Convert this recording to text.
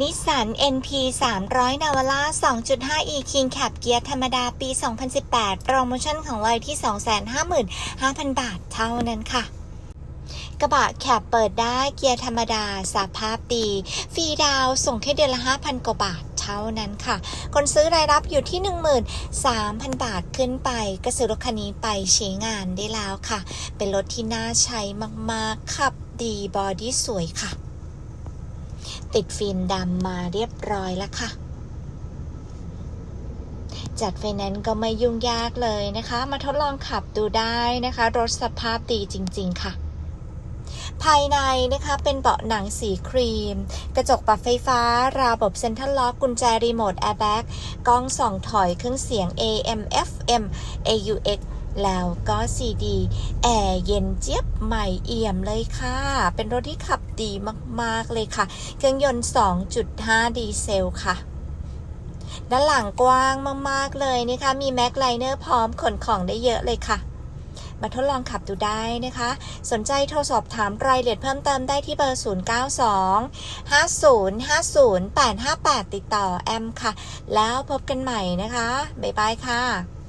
นิสสัน NP 300 Navara 2.5e King Cab เกียร์ธรรมดาปี 2018 โปรโมชั่นของเราที่ 255,000 บาทเท่านั้นค่ะกระบะแคบเปิดได้เกียร์ธรรมดาสภาพดีฟรีดาวส่งแค่เดือนละ 5,000 กว่าบาทเท่านั้นค่ะ คนซื้อรายรับอยู่ที่ 13,000 บาทขึ้นไป ก็ซื้อรถคันนี้ไปใช้งานได้แล้วค่ะ เป็นรถที่น่าใช้มากๆ ขับดีบอดี้สวยค่ะ ติดฟิล์มดำมาเรียบร้อยแล้วค่ะ จัดไฟแนนซ์ก็ไม่ยุ่งยากเลยนะคะ มาทดลองขับดูได้นะคะ รถสภาพดีจริง ๆ ค่ะภายในนะคะเป็นเบาะหนังสีครีม กระจกปรับไฟฟ้า ระบบเซ็นทรัลล็อกกุญแจรีโมทแอร์แบ็กกล้องส่องถอยเครื่องเสียง AM FM AUX แล้วก็ CD แอร์เย็นเจี๊ยบใหม่เอี่ยมเลยค่ะ เป็นรถที่ขับดีมากๆเลยค่ะ เครื่องยนต์ 2.5 ดีเซลค่ะ ด้านหลังกว้างมากๆเลยนะคะ มีแม็กไลเนอร์พร้อมขนของได้เยอะเลยค่ะ มาทดลองขับดูได้นะคะ สนใจโทรสอบถามรายละเอียดเพิ่มเติมได้ที่เบอร์ 092 5050 858 ติดต่อแอมค่ะ แล้วพบกันใหม่นะคะ บ๊ายบายค่ะ